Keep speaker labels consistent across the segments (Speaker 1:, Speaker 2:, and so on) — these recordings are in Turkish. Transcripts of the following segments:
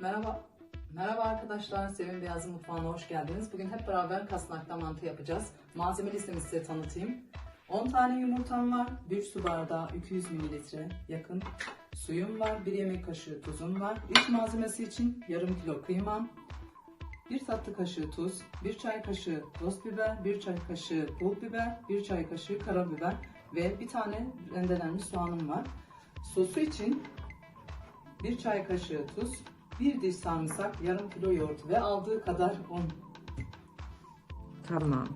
Speaker 1: Merhaba. Merhaba arkadaşlar. Sevim Beyaz'ın mutfağına hoş geldiniz. Bugün hep beraber kasnakta mantı yapacağız. Malzeme listemi size tanıtayım. 10 tane yumurtam var. 1 su bardağı 200 mililitre yakın suyum var. 1 yemek kaşığı tuzum var. İç malzemesi için yarım kilo kıymam. 1 tatlı kaşığı tuz, 1 çay kaşığı toz biber, 1 çay kaşığı pul biber, 1 çay kaşığı karabiber ve bir tane rendelenmiş soğanım var. Sosu için 1 çay kaşığı tuz, 1 diş sarımsak, yarım kilo yoğurt ve aldığı kadar un. Tamam.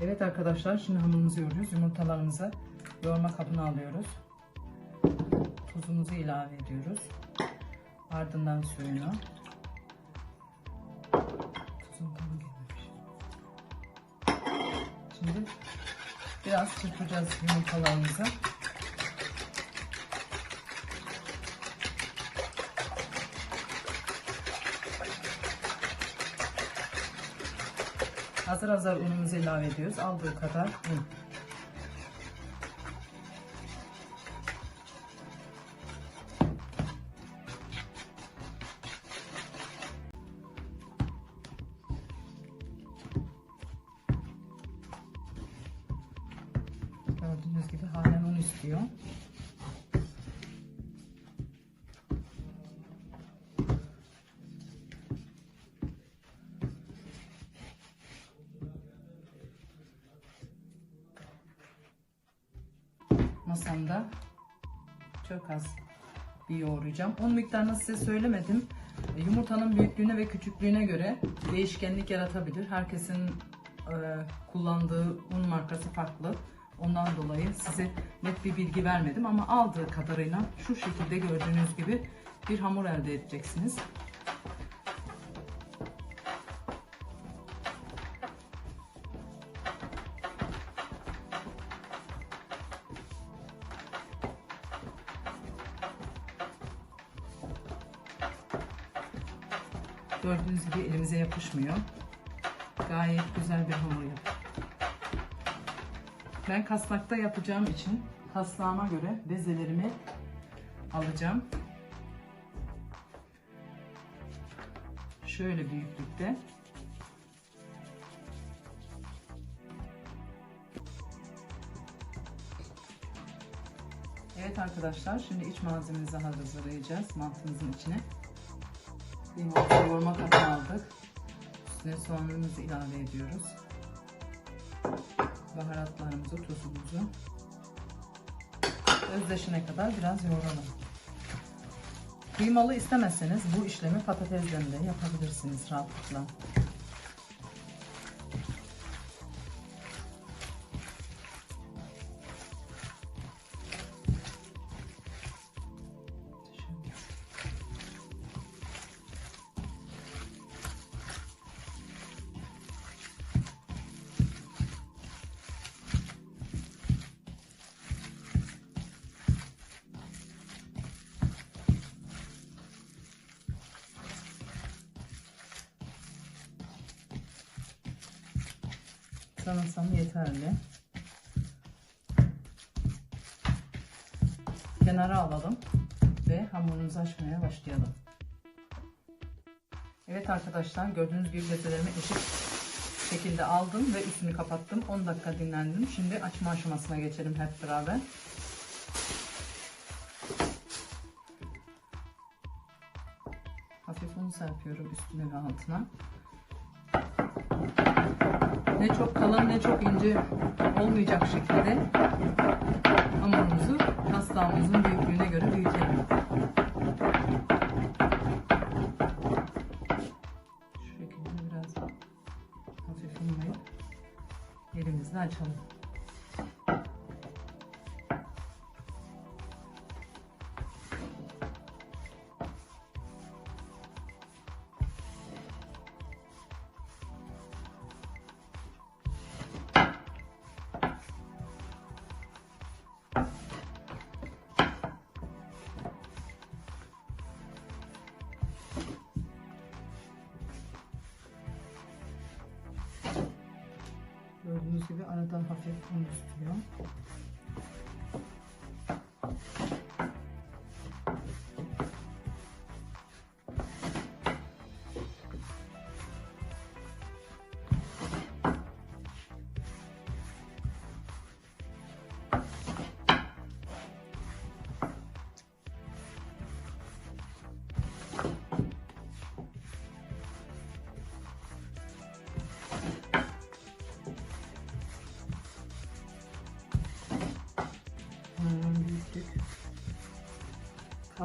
Speaker 1: Evet arkadaşlar şimdi hamurumuzu yoğuruyoruz. Yumurtalarımızı yoğurma kabına alıyoruz. Tuzumuzu ilave ediyoruz. Ardından suyunu. Tuzum tam gelmemiş. Şimdi biraz çırpacağız yumurtalarımızı. Hazır hazır unumuzu ilave ediyoruz. Aldığı kadar un. Gördüğünüz gibi halen un istiyor. Yoğuracağım. Un miktarını size söylemedim. E, Yumurtanın büyüklüğüne ve küçüklüğüne göre değişkenlik yaratabilir. Herkesin e, kullandığı un markası farklı. Ondan dolayı size net bir bilgi vermedim ama aldığı kadarıyla şu şekilde gördüğünüz gibi bir hamur elde edeceksiniz. Yapışmıyor. Gayet güzel bir hamur yap. Ben kasnakta yapacağım için kasnağıma göre bezelerimi alacağım. Şöyle büyüklükte. Evet arkadaşlar şimdi iç malzememizi hazırlayacağız mantımızın içine. Limon kavurma katı aldık. Üstüne soğanımızı ilave ediyoruz. Baharatlarımızı, tuzumuzu özleşene kadar biraz yoğuralım. Kıymalı istemezseniz bu işlemi patatesle de yapabilirsiniz rahatlıkla. Sanırsam yeterli. Kenara alalım ve hamurumuzu açmaya başlayalım. Evet arkadaşlar gördüğünüz gibi bezelerimi eşit şekilde aldım ve üstünü kapattım. 10 dakika dinlendim. Şimdi açma aşamasına geçelim hep beraber. Hafif un serpiyorum üstüne ve altına. Ne çok kalın ne çok ince olmayacak şekilde hamurumuzu taslağımızın büyüklüğüne gibi aradan hafif un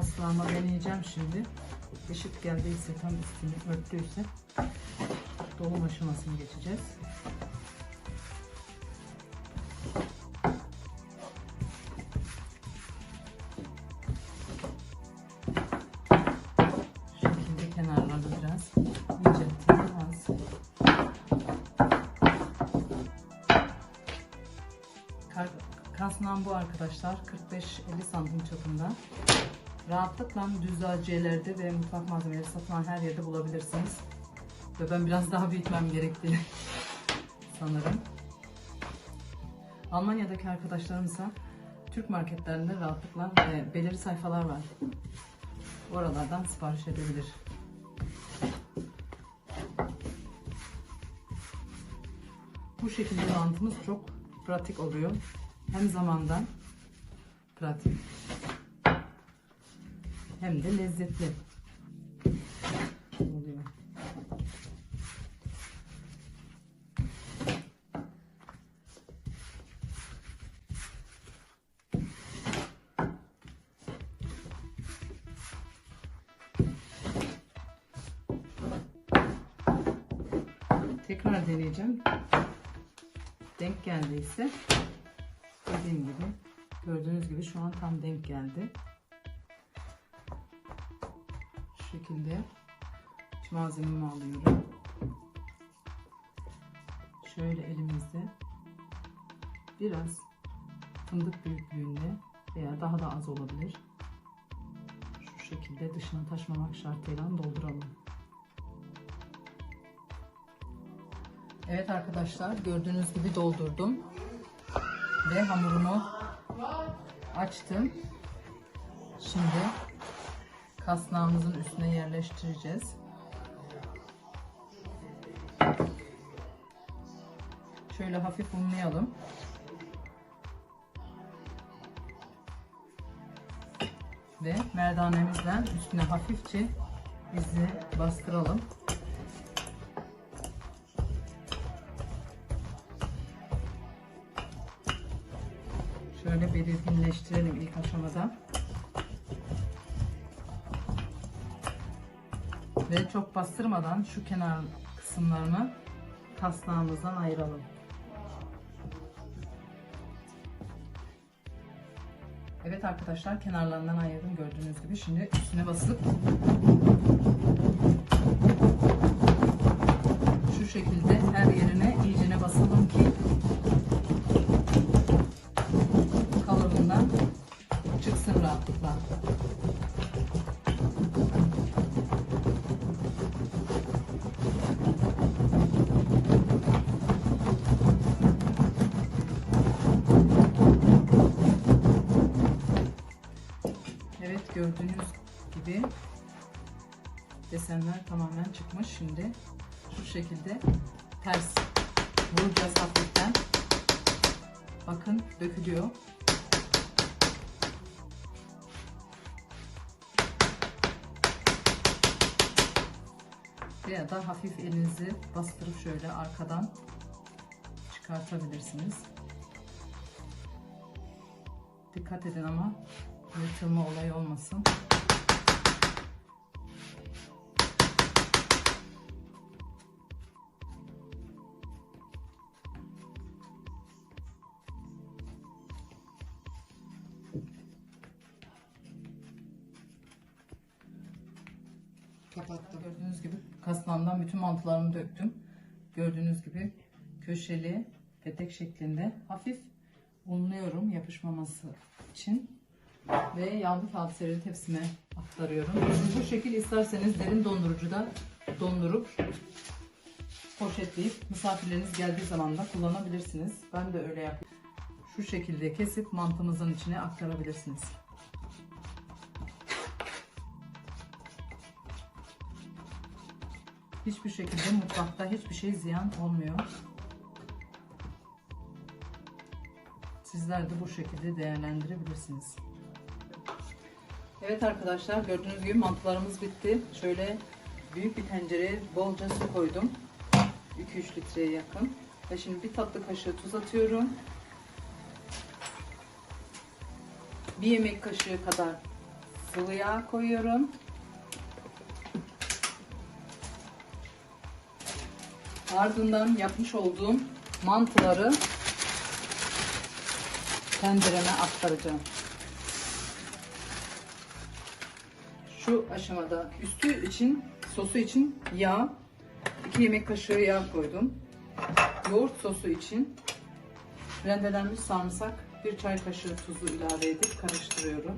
Speaker 1: Kasnağıma deneyeceğim şimdi. Eşit geldiyse tam üstünü örttüyse dolum aşamasını geçeceğiz. Kasnağım bu arkadaşlar 45-50 santim çapında. Rahatlıkla düzlaciyelerde ve mutfak malzemeleri satılan her yerde bulabilirsiniz. Ve ben biraz daha büyütmem gerektiğini sanırım. Almanya'daki arkadaşlarımsa Türk marketlerinde rahatlıkla e, belirli sayfalar var. Oralardan sipariş edebilir. Bu şekilde mantımız çok pratik oluyor. Hem zamandan pratik hem de lezzetli oluyor. Tekrar deneyeceğim. Denk geldiyse dediğim gibi gördüğünüz gibi şu an tam denk geldi. Şekilde malzememi alıyorum. Şöyle elimizde biraz fındık büyüklüğünde veya daha da az olabilir. Şu şekilde dışına taşmamak şartıyla dolduralım. Evet arkadaşlar gördüğünüz gibi doldurdum. Ve hamurumu açtım. Şimdi kasnağımızın üstüne yerleştireceğiz. Şöyle hafif unlayalım. Ve merdanemizle üstüne hafifçe izi bastıralım. Şöyle belirginleştirelim ilk aşamada. Ve çok bastırmadan şu kenar kısımlarını kasnağımızdan ayıralım. Evet arkadaşlar kenarlarından ayırdım gördüğünüz gibi. Şimdi üstüne basıp desenler tamamen çıkmış. Şimdi şu şekilde ters vuracağız hafiften. Bakın dökülüyor. Veya da hafif elinizi bastırıp şöyle arkadan çıkartabilirsiniz. Dikkat edin ama yırtılma olayı olmasın. Kasnağımdan bütün mantılarımı döktüm. Gördüğünüz gibi köşeli petek şeklinde hafif unluyorum yapışmaması için. Ve yağlı kağıt tepsime aktarıyorum. Bu şekil isterseniz derin dondurucuda dondurup poşetleyip misafirleriniz geldiği zaman da kullanabilirsiniz. Ben de öyle yapıyorum. Şu şekilde kesip mantımızın içine aktarabilirsiniz. Hiçbir şekilde mutfakta hiçbir şey ziyan olmuyor. Sizler de bu şekilde değerlendirebilirsiniz. Evet arkadaşlar gördüğünüz gibi mantılarımız bitti. Şöyle büyük bir tencereye bolca su koydum. 2-3 litreye yakın. Ve şimdi bir tatlı kaşığı tuz atıyorum. Bir yemek kaşığı kadar Sıvı yağ koyuyorum. Ardından yapmış olduğum mantıları tencereme aktaracağım. Şu aşamada üstü için, sosu için yağ, 2 yemek kaşığı yağ koydum. Yoğurt sosu için rendelenmiş sarımsak, 1 çay kaşığı tuzu ilave edip karıştırıyorum.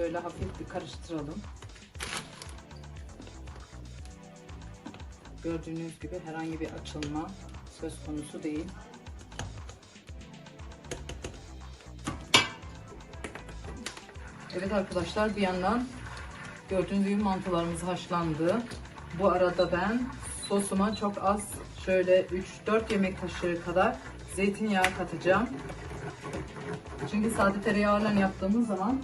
Speaker 1: Şöyle hafif bir karıştıralım. Gördüğünüz gibi herhangi bir açılma söz konusu değil. Evet arkadaşlar bir yandan gördüğünüz gibi mantılarımız haşlandı. Bu arada ben sosuma çok az şöyle 3-4 yemek kaşığı kadar zeytinyağı katacağım. Çünkü sade tereyağıyla yaptığımız zaman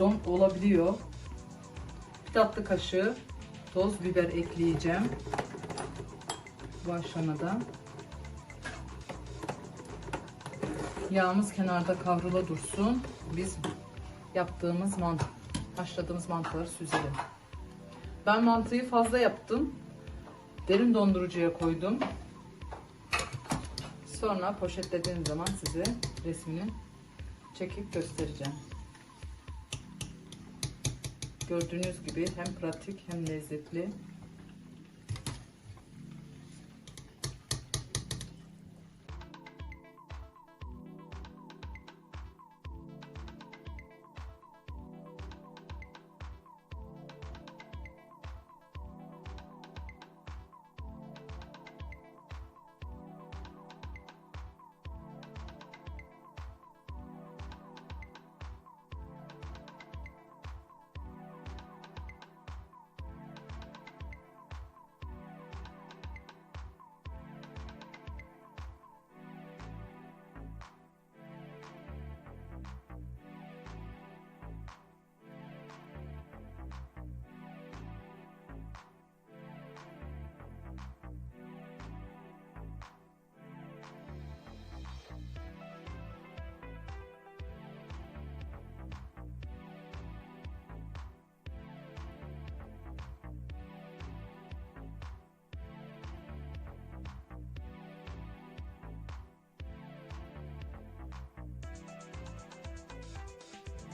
Speaker 1: don olabiliyor. Bir tatlı kaşığı toz biber ekleyeceğim. Bu aşamada. Yağımız kenarda kavrula dursun. Biz yaptığımız mantı, haşladığımız mantıları süzelim. Ben mantıyı fazla yaptım. Derin dondurucuya koydum. Sonra poşetlediğim zaman size resmini çekip göstereceğim. Gördüğünüz gibi hem pratik hem lezzetli.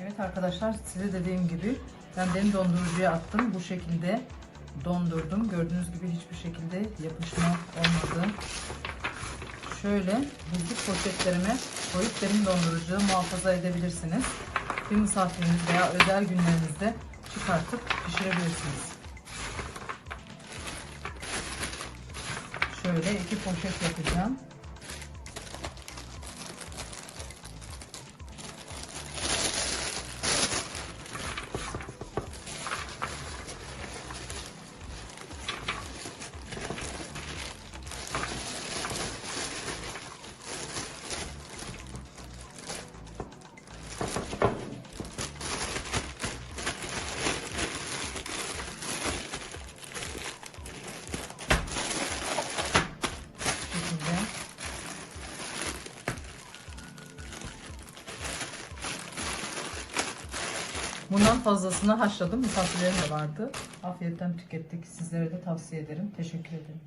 Speaker 1: Evet arkadaşlar size dediğim gibi ben derin dondurucuya attım. Bu şekilde dondurdum. Gördüğünüz gibi hiçbir şekilde yapışma olmadı. Şöyle buzluk poşetlerime koyup derin dondurucuda muhafaza edebilirsiniz. Bir misafiriniz veya özel günlerinizde çıkartıp pişirebilirsiniz. Şöyle iki poşet yapacağım. Bundan fazlasını haşladım. Misafirlerim de vardı. Afiyetten tükettik. Sizlere de tavsiye ederim. Teşekkür ederim.